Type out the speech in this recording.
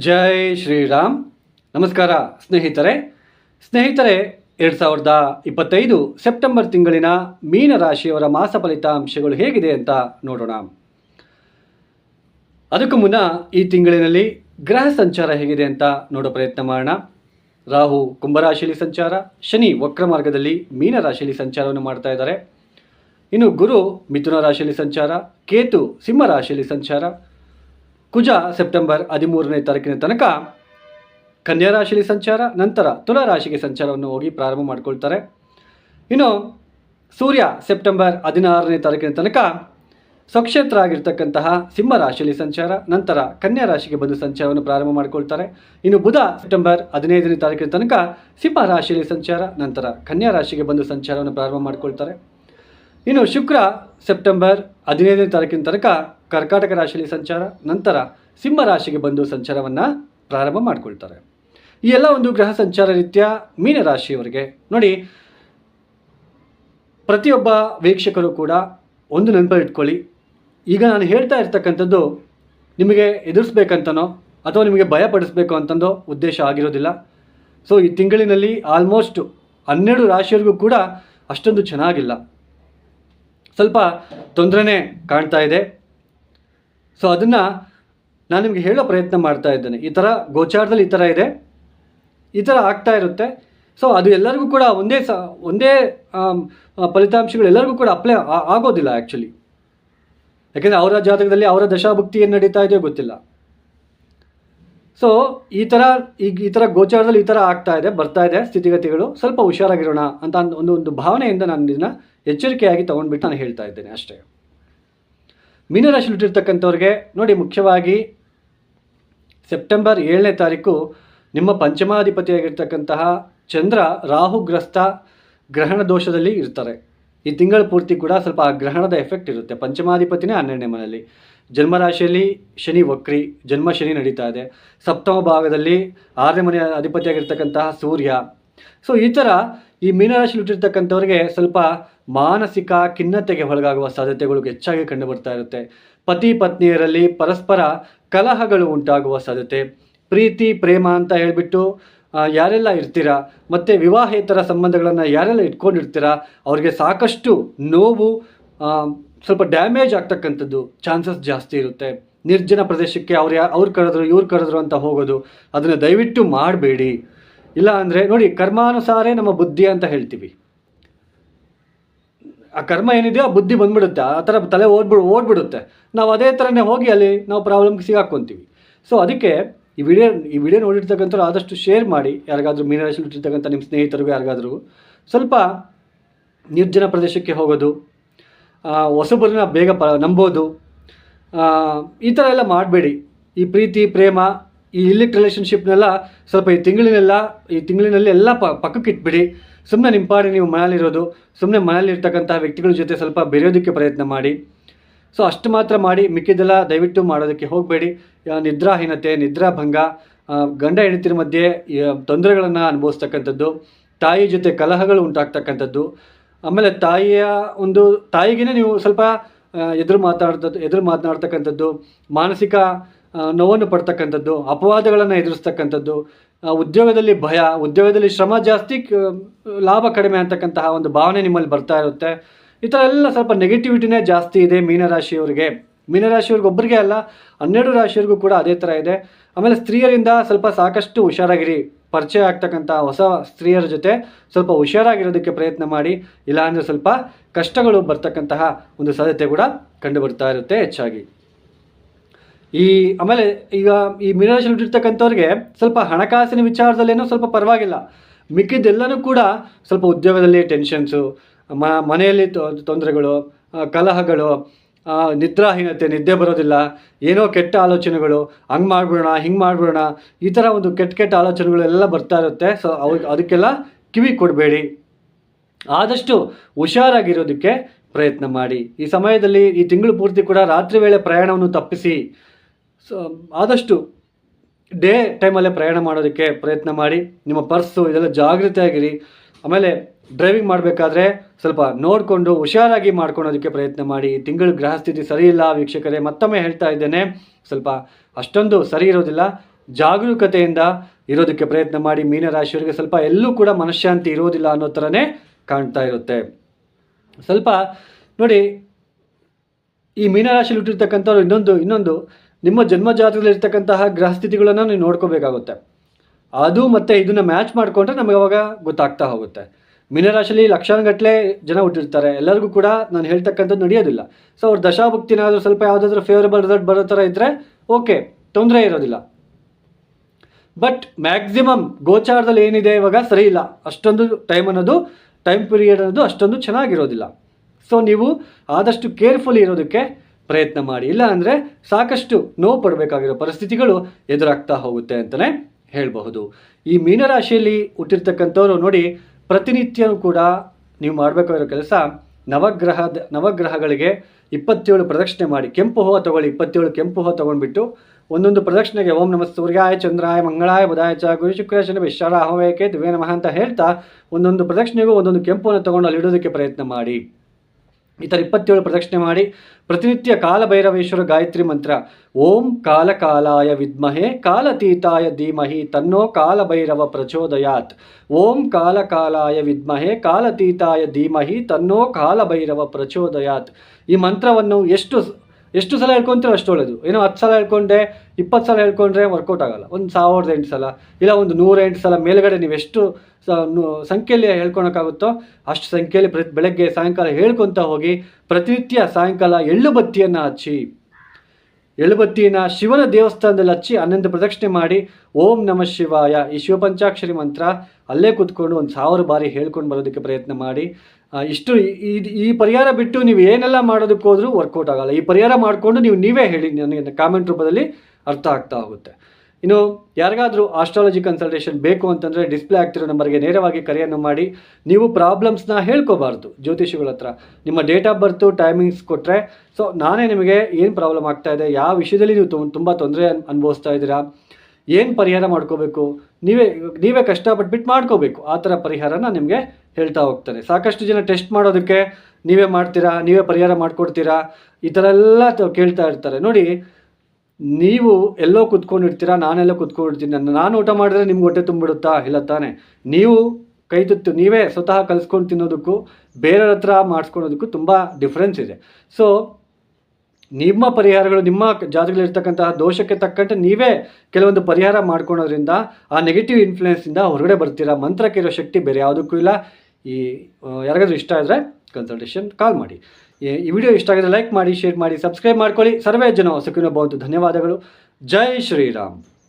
ಜೈ ಶ್ರೀರಾಮ್. ನಮಸ್ಕಾರ ಸ್ನೇಹಿತರೆ. ಸ್ನೇಹಿತರೆ, ಎರಡು ಸಾವಿರದ ಇಪ್ಪತ್ತೈದು ಸೆಪ್ಟೆಂಬರ್ ತಿಂಗಳಿನ ಮೀನ ರಾಶಿಯವರ ಮಾಸ ಫಲಿತಾಂಶಗಳು ಹೇಗಿದೆ ಅಂತ ನೋಡೋಣ. ಅದಕ್ಕೂ ಮುನ್ನ ಈ ತಿಂಗಳಿನಲ್ಲಿ ಗ್ರಹ ಸಂಚಾರ ಹೇಗಿದೆ ಅಂತ ನೋಡೋ ಪ್ರಯತ್ನ ಮಾಡೋಣ. ರಾಹು ಕುಂಭರಾಶಿಯಲ್ಲಿ ಸಂಚಾರ, ಶನಿ ವಕ್ರ ಮಾರ್ಗದಲ್ಲಿ ಮೀನ ರಾಶಿಯಲ್ಲಿ ಸಂಚಾರವನ್ನು ಮಾಡ್ತಾ ಇದ್ದಾರೆ. ಇನ್ನು ಗುರು ಮಿಥುನ ರಾಶಿಯಲ್ಲಿ ಸಂಚಾರ, ಕೇತು ಸಿಂಹ ರಾಶಿಯಲ್ಲಿ ಸಂಚಾರ ಕುಜ ಸೆಪ್ಟೆಂಬರ್ ಹದಿಮೂರನೇ ತಾರೀಕಿನ ತನಕ ಕನ್ಯಾ ರಾಶಿಯಲ್ಲಿ ಸಂಚಾರ, ನಂತರ ತುಲಾ ರಾಶಿಗೆ ಸಂಚಾರವನ್ನು ಹೋಗಿ ಪ್ರಾರಂಭ ಮಾಡಿಕೊಳ್ತಾರೆ. ಇನ್ನು ಸೂರ್ಯ ಸೆಪ್ಟೆಂಬರ್ ಹದಿನಾರನೇ ತಾರೀಕಿನ ತನಕ ಸ್ವಕ್ಷೇತ್ರ ಆಗಿರ್ತಕ್ಕಂತಹ ಸಿಂಹ ರಾಶಿಯಲ್ಲಿ ಸಂಚಾರ, ನಂತರ ಕನ್ಯಾ ರಾಶಿಗೆ ಬಂದು ಸಂಚಾರವನ್ನು ಪ್ರಾರಂಭ ಮಾಡಿಕೊಳ್ತಾರೆ. ಇನ್ನು ಬುಧ ಸೆಪ್ಟೆಂಬರ್ ಹದಿನೈದನೇ ತಾರೀಕಿನ ತನಕ ಸಿಂಹ ರಾಶಿಯಲ್ಲಿ ಸಂಚಾರ, ನಂತರ ಕನ್ಯಾ ರಾಶಿಗೆ ಬಂದು ಸಂಚಾರವನ್ನು ಪ್ರಾರಂಭ ಮಾಡಿಕೊಳ್ತಾರೆ. ಇನ್ನು ಶುಕ್ರ ಸೆಪ್ಟೆಂಬರ್ ಹದಿನೈದನೇ ತಾರೀಕಿನ ತನಕ ಕರ್ಕಾಟಕ ರಾಶಿಯಲ್ಲಿ ಸಂಚಾರ, ನಂತರ ಸಿಂಹ ರಾಶಿಗೆ ಬಂದು ಸಂಚಾರವನ್ನು ಪ್ರಾರಂಭ ಮಾಡಿಕೊಳ್ತಾರೆ. ಈ ಎಲ್ಲ ಒಂದು ಗ್ರಹ ಸಂಚಾರ ರೀತ್ಯ ಮೀನ ರಾಶಿಯವರಿಗೆ. ನೋಡಿ, ಪ್ರತಿಯೊಬ್ಬ ವೀಕ್ಷಕರು ಕೂಡ ಒಂದು ನೆನಪಿಟ್ಕೊಳ್ಳಿ ಈಗ ನಾನು ಹೇಳ್ತಾ ಇರ್ತಕ್ಕಂಥದ್ದು ನಿಮಗೆ ಎದುರಿಸ್ಬೇಕಂತನೋ, ಅಥವಾ ನಿಮಗೆ ಭಯಪಡಿಸ್ಬೇಕು ಅಂತಂದೋ ಉದ್ದೇಶ ಆಗಿರೋದಿಲ್ಲ. ಸೊ ಈ ತಿಂಗಳಿನಲ್ಲಿ ಆಲ್ಮೋಸ್ಟ್ ಹನ್ನೆರಡು ರಾಶಿಯವರಿಗೂ ಕೂಡ ಅಷ್ಟೊಂದು ಚೆನ್ನಾಗಿಲ್ಲ. ಸ್ವಲ್ಪ ತೊಂದರೆನೇ ಕಾಣ್ತಾ ಇದೆ. ಸೊ ಅದನ್ನು ನಾನು ನಿಮಗೆ ಹೇಳೋ ಪ್ರಯತ್ನ ಮಾಡ್ತಾ ಇದ್ದೇನೆ. ಈ ಥರ ಗೋಚಾರದಲ್ಲಿ ಈ ಥರ ಇದೆ. ಈ ಥರ ಆಗ್ತಾ ಇರುತ್ತೆ. ಸೊ ಅದು ಎಲ್ಲರಿಗೂ ಕೂಡ ಒಂದೇ ಸ, ಒಂದೇ ಫಲಿತಾಂಶಗಳು ಎಲ್ಲರಿಗೂ ಕೂಡ ಅಪ್ಲೈ ಆಗೋದಿಲ್ಲ ಆ್ಯಕ್ಚುಲಿ ಯಾಕೆಂದರೆ ಅವರ ಜಾತಕದಲ್ಲಿ ಅವರ ದಶಾಭುಕ್ತಿ ಏನು ನಡೀತಾ ಇದೆಯೋ ಗೊತ್ತಿಲ್ಲ. ಸೊ ಈ ಥರ ಈಗ ಈ ಥರ ಗೋಚಾರದಲ್ಲಿ ಈ ಥರ ಆಗ್ತಾ ಇದೆ, ಬರ್ತಾ ಇದೆ ಸ್ಥಿತಿಗತಿಗಳು. ಸ್ವಲ್ಪ ಹುಷಾರಾಗಿರೋಣ ಅಂತ ಒಂದು ಒಂದು ಭಾವನೆಯಿಂದ ನಾನು ಇದನ್ನು ಎಚ್ಚರಿಕೆಯಾಗಿ ತೊಗೊಂಡ್ಬಿಟ್ಟು ನಾನು ಹೇಳ್ತಾ ಇದ್ದೇನೆ ಅಷ್ಟೇ. ಮೀನರಾಶಿ ಹುಟ್ಟಿರ್ತಕ್ಕಂಥವ್ರಿಗೆ ನೋಡಿ ಮುಖ್ಯವಾಗಿ ಸೆಪ್ಟೆಂಬರ್ ಏಳನೇ ತಾರೀಕು ನಿಮ್ಮ ಪಂಚಮಾಧಿಪತಿಯಾಗಿರ್ತಕ್ಕಂತಹ ಚಂದ್ರ ರಾಹುಗ್ರಸ್ತ ಗ್ರಹಣ ದೋಷದಲ್ಲಿ ಇರ್ತಾರೆ. ಈ ತಿಂಗಳ ಪೂರ್ತಿ ಕೂಡ ಸ್ವಲ್ಪ ಆ ಗ್ರಹಣದ ಎಫೆಕ್ಟ್ ಇರುತ್ತೆ. ಪಂಚಮಾಧಿಪತಿನೇ ಹನ್ನೆರಡನೇ ಮನೆಯಲ್ಲಿ. ಜನ್ಮರಾಶಿಯಲ್ಲಿ ಶನಿ ವಕ್ರಿ, ಜನ್ಮ ಶನಿ ನಡೀತಾ ಇದೆ. ಸಪ್ತಮ ಭಾಗದಲ್ಲಿ ಆರನೇ ಮನೆಯ ಅಧಿಪತಿಯಾಗಿರ್ತಕ್ಕಂತಹ ಸೂರ್ಯ. ಸೊ ಈ ಥರ ಈ ಮೀನರಾಶಿ ಹುಟ್ಟಿರ್ತಕ್ಕಂಥವ್ರಿಗೆ ಸ್ವಲ್ಪ ಮಾನಸಿಕ ಖಿನ್ನತೆಗೆ ಒಳಗಾಗುವ ಸಾಧ್ಯತೆಗಳು ಹೆಚ್ಚಾಗಿ ಕಂಡು ಬರ್ತಾ ಇರುತ್ತೆ. ಪತಿ ಪತ್ನಿಯರಲ್ಲಿ ಪರಸ್ಪರ ಕಲಹಗಳು ಉಂಟಾಗುವ ಸಾಧ್ಯತೆ, ಪ್ರೀತಿ, ಪ್ರೇಮ ಅಂತ ಹೇಳಿಬಿಟ್ಟು ಯಾರೆಲ್ಲ ಇರ್ತೀರಾ, ಮತ್ತು ವಿವಾಹೇತರ ಸಂಬಂಧಗಳನ್ನು ಯಾರೆಲ್ಲ ಇಟ್ಕೊಂಡಿರ್ತೀರಾ, ಅವ್ರಿಗೆ ಸಾಕಷ್ಟು ನೋವು ಸ್ವಲ್ಪ ಡ್ಯಾಮೇಜ್ ಆಗ್ತಕ್ಕಂಥದ್ದು ಚಾನ್ಸಸ್ ಜಾಸ್ತಿ ಇರುತ್ತೆ. ನಿರ್ಜನ ಪ್ರದೇಶಕ್ಕೆ ಅವ್ರು ಯಾ, ಅವ್ರು ಕರೆದ್ರು, ಇವ್ರು ಕರೆದ್ರು ಅಂತ ಹೋಗೋದು, ಅದನ್ನು ದಯವಿಟ್ಟು ಮಾಡಬೇಡಿ. ಇಲ್ಲ ಅಂದರೆ ನೋಡಿ, ಕರ್ಮಾನುಸಾರೇ ನಮ್ಮ ಬುದ್ಧಿ ಅಂತ ಹೇಳ್ತೀವಿ. ಆ ಕರ್ಮ ಏನಿದೆಯೋ ಆ ಬುದ್ಧಿ ಬಂದ್ಬಿಡುತ್ತೆ, ಆ ಥರ ತಲೆ ಓದ್ಬಿಡು ಓಡ್ಬಿಡುತ್ತೆ ನಾವು ಅದೇ ಥರನೇ ಹೋಗಿ ಅಲ್ಲಿ ನಾವು ಪ್ರಾಬ್ಲಮ್ಗೆ ಸಿಗಾಕ್ಕೊಂತೀವಿ ಸೊ ಅದಕ್ಕೆ ಈ ವಿಡಿಯೋ ಈ ವಿಡಿಯೋ ನೋಡಿರ್ತಕ್ಕಂಥವ್ರು ಆದಷ್ಟು ಶೇರ್ ಮಾಡಿ, ಯಾರಿಗಾದರೂ ಮೀನರಾಶಿ ಇಟ್ಟಿರ್ತಕ್ಕಂಥ ನಿಮ್ಮ ಸ್ನೇಹಿತರಿಗೂ ಯಾರಿಗಾದರೂ. ಸ್ವಲ್ಪ ನಿರ್ಜನ ಪ್ರದೇಶಕ್ಕೆ ಹೋಗೋದು ಹೊಸಬರನ್ನ ಬೇಗ ಪ, ನಂಬೋದು. ಈ ಥರ ಎಲ್ಲ ಮಾಡಬೇಡಿ. ಈ ಪ್ರೀತಿ, ಪ್ರೇಮ, ಈ ಇಲ್ಲಿಕ್ ರಿಲೇಷನ್ಶಿಪ್ನೆಲ್ಲ ಸ್ವಲ್ಪ ಈ ತಿಂಗಳಿನೆಲ್ಲ, ಈ ತಿಂಗಳಿನಲ್ಲಿ ಎಲ್ಲ ಪಕ್ಕಕ್ಕೆ ಇಟ್ಬಿಡಿ ಸುಮ್ಮನೆ ನಿಮ್ಮ ಪಾಡಿ ನೀವು ಮನೆಯಲ್ಲಿರೋದು ಸುಮ್ಮನೆ ಮನೇಲಿರ್ತಕ್ಕಂಥ ವ್ಯಕ್ತಿಗಳ ಜೊತೆ ಸ್ವಲ್ಪ ಬೆರೆಯೋದಕ್ಕೆ ಪ್ರಯತ್ನ ಮಾಡಿ. ಸೊ ಅಷ್ಟು ಮಾತ್ರ ಮಾಡಿ, ಮಿಕ್ಕಿದ್ದೆಲ್ಲ ದಯವಿಟ್ಟು ಮಾಡೋದಕ್ಕೆ ಹೋಗಬೇಡಿ. ನಿದ್ರಾಹೀನತೆ, ನಿದ್ರಾಭಂಗ ಗಂಡ ಹೆಂಡತಿರ ಮಧ್ಯೆ ತೊಂದರೆಗಳನ್ನು ಅನುಭವಿಸ್ತಕ್ಕಂಥದ್ದು, ತಾಯಿ ಜೊತೆ ಕಲಹಗಳು ಉಂಟಾಗ್ತಕ್ಕಂಥದ್ದು, ಆಮೇಲೆ ತಾಯಿಯ ಒಂದು ತಾಯಿಗೇ ನೀವು ಸ್ವಲ್ಪ ಎದುರು ಮಾತಾಡ್ತದ್ದು ಎದುರು ಮಾತನಾಡ್ತಕ್ಕಂಥದ್ದು, ಮಾನಸಿಕ ನೋವನ್ನು ಪಡ್ತಕ್ಕಂಥದ್ದು, ಅಪವಾದಗಳನ್ನು ಎದುರಿಸ್ತಕ್ಕಂಥದ್ದು ಉದ್ಯೋಗದಲ್ಲಿ ಭಯ, ಉದ್ಯೋಗದಲ್ಲಿ ಶ್ರಮ ಜಾಸ್ತಿ ಲಾಭ ಕಡಿಮೆ ಅಂತಕ್ಕಂತಹ ಒಂದು ಭಾವನೆ ನಿಮ್ಮಲ್ಲಿ ಬರ್ತಾ ಇರುತ್ತೆ. ಈ ಥರ ಎಲ್ಲ ಸ್ವಲ್ಪ ನೆಗೆಟಿವಿಟಿನೇ ಜಾಸ್ತಿ ಇದೆ ಮೀನರಾಶಿಯವರಿಗೆ. ಮೀನರಾಶಿಯವ್ರಿಗೆ ಒಬ್ಬರಿಗೆ ಅಲ್ಲ, ಹನ್ನೆರಡು ರಾಶಿಯವ್ರಿಗೂ ಕೂಡ ಅದೇ ಥರ ಇದೆ. ಆಮೇಲೆ ಸ್ತ್ರೀಯರಿಂದ ಸ್ವಲ್ಪ ಸಾಕಷ್ಟು ಹುಷಾರಾಗಿರಿ. ಪರಿಚಯ ಆಗ್ತಕ್ಕಂಥ ಹೊಸ ಸ್ತ್ರೀಯರ ಜೊತೆ ಸ್ವಲ್ಪ ಹುಷಾರಾಗಿರೋದಕ್ಕೆ ಪ್ರಯತ್ನ ಮಾಡಿ. ಇಲ್ಲಾಂದರೆ ಸ್ವಲ್ಪ ಕಷ್ಟಗಳು ಬರ್ತಕ್ಕಂತಹ ಒಂದು ಸಾಧ್ಯತೆ ಕೂಡ ಕಂಡುಬರ್ತಾ ಇರುತ್ತೆ ಹೆಚ್ಚಾಗಿ. ಈ, ಆಮೇಲೆ ಈಗ ಈ ಮೀನರಾಶಿ ಹುಟ್ಟಿರ್ತಕ್ಕಂಥವ್ರಿಗೆ ಸ್ವಲ್ಪ ಹಣಕಾಸಿನ ವಿಚಾರದಲ್ಲೇನೋ ಸ್ವಲ್ಪ ಪರವಾಗಿಲ್ಲ. ಮಿಕ್ಕಿದ್ದೆಲ್ಲನೂ ಕೂಡ ಸ್ವಲ್ಪ ಉದ್ಯೋಗದಲ್ಲಿ ಟೆನ್ಷನ್ಸು ಮ, ಮನೆಯಲ್ಲಿ ತೊಂದರೆಗಳು ಕಲಹಗಳು ನಿದ್ರಾಹೀನತೆ, ನಿದ್ದೆ ಬರೋದಿಲ್ಲ, ಏನೋ ಕೆಟ್ಟ ಆಲೋಚನೆಗಳು, ಹಂಗೆ ಮಾಡ್ಬಿಡೋಣ, ಹಿಂಗೆ ಮಾಡ್ಬಿಡೋಣ, ಈ ಥರ ಒಂದು ಕೆಟ್ಟ ಕೆಟ್ಟ ಆಲೋಚನೆಗಳೆಲ್ಲ ಬರ್ತಾ ಇರುತ್ತೆ. ಸೊ, ಅವ್, ಅದಕ್ಕೆಲ್ಲ ಕಿವಿ ಕೊಡಬೇಡಿ. ಆದಷ್ಟು ಹುಷಾರಾಗಿರೋದಕ್ಕೆ ಪ್ರಯತ್ನ ಮಾಡಿ. ಈ ಸಮಯದಲ್ಲಿ ಈ ತಿಂಗಳು ಪೂರ್ತಿ ಕೂಡ ರಾತ್ರಿ ವೇಳೆ ಪ್ರಯಾಣವನ್ನು ತಪ್ಪಿಸಿ. ಸೊ ಆದಷ್ಟು ಡೇ ಟೈಮಲ್ಲೇ ಪ್ರಯಾಣ ಮಾಡೋದಕ್ಕೆ ಪ್ರಯತ್ನ ಮಾಡಿ, ನಿಮ್ಮ ಪರ್ಸು ಇದೆಲ್ಲ ಜಾಗೃತಿಯಾಗಿರಿ. ಆಮೇಲೆ ಡ್ರೈವಿಂಗ್ ಮಾಡಬೇಕಾದ್ರೆ ಸ್ವಲ್ಪ ನೋಡಿಕೊಂಡು ಹುಷಾರಾಗಿ ಮಾಡ್ಕೊಳೋದಕ್ಕೆ ಪ್ರಯತ್ನ ಮಾಡಿ. ತಿಂಗಳ ಗ್ರಹ ಸ್ಥಿತಿ ಸರಿ ಇಲ್ಲ ವೀಕ್ಷಕರೇ, ಮತ್ತೊಮ್ಮೆ ಹೇಳ್ತಾ ಇದ್ದೇನೆ, ಸ್ವಲ್ಪ ಅಷ್ಟೊಂದು ಸರಿ ಇರೋದಿಲ್ಲ. ಜಾಗರೂಕತೆಯಿಂದ ಇರೋದಕ್ಕೆ ಪ್ರಯತ್ನ ಮಾಡಿ. ಮೀನರಾಶಿಯವರಿಗೆ ಸ್ವಲ್ಪ ಎಲ್ಲೂ ಕೂಡ ಮನಃಶಾಂತಿ ಇರೋದಿಲ್ಲ ಅನ್ನೋ ಥರನೇ ಕಾಣ್ತಾ ಇರುತ್ತೆ. ಸ್ವಲ್ಪ ನೋಡಿ, ಈ ಮೀನರಾಶಿಯಲ್ಲಿ ಹುಟ್ಟಿರ್ತಕ್ಕಂಥವ್ರು ಇನ್ನೊಂದು ಇನ್ನೊಂದು ನಿಮ್ಮ ಜನ್ಮ ಜಾತಕದಲ್ಲಿರ್ತಕ್ಕಂತಹ ಗ್ರಹ ಸ್ಥಿತಿಗಳನ್ನು ನೀವು ನೋಡ್ಕೋಬೇಕಾಗುತ್ತೆ. ಅದು ಮತ್ತು ಇದನ್ನು ಮ್ಯಾಚ್ ಮಾಡಿಕೊಂಡ್ರೆ ನಮಗೆ ಅವಾಗ ಗೊತ್ತಾಗ್ತಾ ಹೋಗುತ್ತೆ. ಮೀನರಾಶಿಯಲ್ಲಿ ಲಕ್ಷಾನುಗಟ್ಟಲೆ ಜನ ಹುಟ್ಟಿರ್ತಾರೆ. ಎಲ್ಲರಿಗೂ ಕೂಡ ನಾನು ಹೇಳ್ತಕ್ಕಂಥದ್ದು ನಡೆಯೋದಿಲ್ಲ. ಸೊ ಅವ್ರ ದಶಾಭುಕ್ತಿನಾದರೂ ಸ್ವಲ್ಪ ಯಾವುದಾದ್ರೂ ಫೇವರಬಲ್ ರಿಸಲ್ಟ್ ಬರೋ ಥರ ಇದ್ದರೆ ಓಕೆ ತೊಂದರೆ ಇರೋದಿಲ್ಲ. ಬಟ್ ಮ್ಯಾಕ್ಸಿಮಮ್ ಗೋಚಾರದಲ್ಲಿ ಏನಿದೆ ಇವಾಗ ಸರಿ ಇಲ್ಲ. ಅಷ್ಟೊಂದು ಟೈಮ್ ಅನ್ನೋದು ಟೈಮ್ ಪೀರಿಯಡ್ ಅನ್ನೋದು ಅಷ್ಟೊಂದು ಚೆನ್ನಾಗಿರೋದಿಲ್ಲ. ಸೊ ನೀವು ಆದಷ್ಟು ಕೇರ್ಫುಲ್ ಇರೋದಕ್ಕೆ ಪ್ರಯತ್ನ ಮಾಡಿ. ಇಲ್ಲ ಅಂದರೆ ಸಾಕಷ್ಟು ನೋವು ಪಡಬೇಕಾಗಿರೋ ಪರಿಸ್ಥಿತಿಗಳು ಎದುರಾಗ್ತಾ ಹೋಗುತ್ತೆ ಅಂತಲೇ ಹೇಳಬಹುದು. ಈ ಮೀನರಾಶಿಯಲ್ಲಿ ಹುಟ್ಟಿರ್ತಕ್ಕಂಥವ್ರು ನೋಡಿ ಪ್ರತಿನಿತ್ಯವೂ ಕೂಡ ನೀವು ಮಾಡಬೇಕಾಗಿರೋ ಕೆಲಸ ನವಗ್ರಹದ, ನವಗ್ರಹಗಳಿಗೆ ಇಪ್ಪತ್ತೇಳು ಪ್ರದಕ್ಷಿಣೆ ಮಾಡಿ. ಕೆಂಪು ಹೂವು ತಗೊಳ್ಳಿ, ಇಪ್ಪತ್ತೇಳು ಕೆಂಪು ಹೂವು ತೊಗೊಂಡ್ಬಿಟ್ಟು ಒಂದೊಂದು ಪ್ರದಕ್ಷಿಣೆಗೆ ಓಂ ನಮಃ ಸೂರ್ಯಾಯ ಚಂದ್ರಾಯ ಮಂಗಳಾಯ ಬುಧಾಯ ಚ ಗುರು ಶುಕ್ರ ಶನಿ ವಿಶ್ವಾರ ಅಹವೇಕೆ ದಿವ್ಯ ನಮಃ ಅಂತ ಹೇಳ್ತಾ ಒಂದೊಂದು ಪ್ರದಕ್ಷಿಣೆಗೂ ಒಂದೊಂದು ಕೆಂಪನ್ನು ತಗೊಂಡು ಅಲ್ಲಿ ಇಡೋದಕ್ಕೆ ಪ್ರಯತ್ನ ಮಾಡಿ. ಈ ಥರ ಇಪ್ಪತ್ತೇಳು ಪ್ರದಕ್ಷಿಣೆ ಮಾಡಿ ಪ್ರತಿನಿತ್ಯ ಕಾಲಭೈರವೇಶ್ವರ ಗಾಯತ್ರಿ ಮಂತ್ರ. ಓಂ ಕಾಲಕಾಲಾಯ ವಿದ್ಮಹೆ ಕಾಲತೀತಾಯ ಧೀಮಹಿ ತನ್ನೋ ಕಾಲಭೈರವ ಪ್ರಚೋದಯಾತ್. ಓಂ ಕಾಲಕಾಲಾಯ ವಿದ್ಮಹೆ ಕಾಲತೀತಾಯ ಧೀಮಹಿ ತನ್ನೋ ಕಾಲಭೈರವ ಪ್ರಚೋದಯಾತ್. ಈ ಮಂತ್ರವನ್ನು ಎಷ್ಟು ಎಷ್ಟು ಸಲ ಹೇಳ್ಕೊಂತೀರೋ ಅಷ್ಟು ಒಳ್ಳೆಯದು ಏನೋ ಹತ್ತು ಸಲ ಹೇಳ್ಕೊಂಡೆ ಇಪ್ಪತ್ತು ಸಲ ಹೇಳ್ಕೊಂಡ್ರೆ ವರ್ಕೌಟ್ ಆಗಲ್ಲ. ಒಂದು ಸಾವಿರದ ಎಂಟು ಸಲ, ಇಲ್ಲ ಒಂದು ನೂರ ಎಂಟು ಸಲ ಮೇಲುಗಡೆ ನೀವು ಎಷ್ಟು ಸಂಖ್ಯೆಯಲ್ಲಿ ಹೇಳ್ಕೊಳಕ್ಕಾಗುತ್ತೋ ಅಷ್ಟು ಸಂಖ್ಯೆಯಲ್ಲಿ ಪ್ರತಿ ಬೆಳಗ್ಗೆ ಸಾಯಂಕಾಲ ಹೇಳ್ಕೊತ ಹೋಗಿ ಪ್ರತಿನಿತ್ಯ ಸಾಯಂಕಾಲ ಎಳ್ಳು ಬತ್ತಿಯನ್ನು ಹಚ್ಚಿ ಎಳುಬತ್ತಿನ ಶಿವನ ದೇವಸ್ಥಾನದಲ್ಲಿ ಹಚ್ಚಿ ಹನ್ನೊಂದು ಪ್ರದಕ್ಷಿಣೆ ಮಾಡಿ ಓಂ ನಮಃ ಶಿವಾಯ ಈ ಶಿವಪಂಚಾಕ್ಷರಿ ಮಂತ್ರ ಅಲ್ಲೇ ಕೂತ್ಕೊಂಡು ಒಂದು ಸಾವಿರ ಬಾರಿ ಹೇಳ್ಕೊಂಡು ಬರೋದಕ್ಕೆ ಪ್ರಯತ್ನ ಮಾಡಿ. ಇಷ್ಟು ಈ- ಈ- ಪರಿಹಾರ ಬಿಟ್ಟು ನೀವು ಏನೆಲ್ಲ ಮಾಡೋದಕ್ಕೆ ಹೋದರೂ ವರ್ಕೌಟ್ ಆಗಲ್ಲ. ಈ ಪರಿಹಾರ ಮಾಡಿಕೊಂಡು ನೀವು ನೀವೇ ಹೇಳಿ, ನನಗೆ ಕಾಮೆಂಟ್ ರೂಪದಲ್ಲಿ ಅರ್ಥ ಆಗ್ತಾ ಹೋಗುತ್ತೆ. ಇನ್ನು ಯಾರಿಗಾದರೂ ಆಸ್ಟ್ರಾಲಜಿ ಕನ್ಸಲ್ಟೇಷನ್ ಬೇಕು ಅಂತಂದರೆ ಡಿಸ್ಪ್ಲೇ ಆಗ್ತಿರೋ ನಂಬರ್ಗೆ ನೇರವಾಗಿ ಕರೆಯನ್ನು ಮಾಡಿ. ನೀವು ಪ್ರಾಬ್ಲಮ್ಸ್ನ ಹೇಳ್ಕೋಬಾರ್ದು ಜ್ಯೋತಿಷಿಗಳ ಹತ್ರ. ನಿಮ್ಮ ಡೇಟ್ ಆಫ್ ಬರ್ತು ಟೈಮಿಂಗ್ಸ್ ಕೊಟ್ಟರೆ ಸೊ ನಾನೇ ನಿಮಗೆ ಏನು ಪ್ರಾಬ್ಲಮ್ ಆಗ್ತಾ ಇದೆ, ಯಾವ ವಿಷಯದಲ್ಲಿ ನೀವು ತುಂಬ ತೊಂದರೆ ಅನುಭವಿಸ್ತಾ ಇದ್ದೀರಾ ಏನು ಪರಿಹಾರ ಮಾಡ್ಕೋಬೇಕು? ನೀವೇ ನೀವೇ ಕಷ್ಟಪಟ್ಬಿಟ್ಟು ಮಾಡ್ಕೋಬೇಕು. ಆ ಥರ ಪರಿಹಾರನ ನಿಮಗೆ ಹೇಳ್ತಾ ಹೋಗ್ತಾರೆ. ಸಾಕಷ್ಟು ಜನ ಟೆಸ್ಟ್ ಮಾಡೋದಕ್ಕೆ ನೀವೇ ಮಾಡ್ತೀರಾ? ನೀವೇ ಪರಿಹಾರ ಮಾಡಿಕೊಡ್ತೀರಾ? ಈ ಥರ ಎಲ್ಲ ಕೇಳ್ತಾ ಇರ್ತಾರೆ. ನೋಡಿ, ನೀವು ಎಲ್ಲೋ ಕುತ್ಕೊಂಡಿರ್ತೀರಾ, ನಾನೆಲ್ಲೋ ಕುತ್ಕೊಂಡಿರ್ತೀನಿ. ನನ್ನ, ನಾನು ಊಟ ಮಾಡಿದ್ರೆ ನಿಮ್ಗೆ ಹೊಟ್ಟೆ ತುಂಬಿಡುತ್ತಾ? ಇಲ್ಲ ತಾನೇ. ನೀವು ಕೈ ತುತ್ತು, ನೀವೇ ಸ್ವತಃ ಕಲಿಸ್ಕೊಂಡು ತಿನ್ನೋದಕ್ಕೂ, ಬೇರೆಯವ್ರ ಹತ್ರ ಮಾಡಿಸ್ಕೊಳೋದಕ್ಕೂ ತುಂಬ ಡಿಫ್ರೆನ್ಸ್ ಇದೆ. ಸೊ ನಿಮ್ಮ ಪರಿಹಾರಗಳು ನಿಮ್ಮ ಜಾತಕದಲ್ಲಿರ್ತಕ್ಕಂತಹ ದೋಷಕ್ಕೆ ತಕ್ಕಂತೆ ನೀವೇ ಕೆಲವೊಂದು ಪರಿಹಾರ ಮಾಡ್ಕೊಳೋದ್ರಿಂದ ಆ ನೆಗೆಟಿವ್ ಇನ್ಫ್ಲುಯೆನ್ಸಿಂದ ಹೊರಗಡೆ ಬರ್ತೀರಾ? ಮಂತ್ರಕ್ಕೆ ಇರೋ ಶಕ್ತಿ ಬೇರೆ ಯಾವುದಕ್ಕೂ ಇಲ್ಲ. ಈ ಯಾರಿಗಾದ್ರೂ ಇಷ್ಟ ಆದರೆ ಕನ್ಸಲ್ಟೇಷನ್ ಕಾಲ್ ಮಾಡಿ. ಈ- ವಿಡಿಯೋ ಇಷ್ಟ ಆಗಿದ್ರೆ ಲೈಕ್ ಮಾಡಿ ಶೇರ್ ಮಾಡಿ ಸಬ್ಸ್ಕ್ರೈಬ್ ಮಾಡ್ಕೊಳ್ಳಿ. ಸರ್ವೇ ಜನ ಸುಖಿನ ಧನ್ಯವಾದಗಳು. ಜೈ ಶ್ರೀರಾಮ್.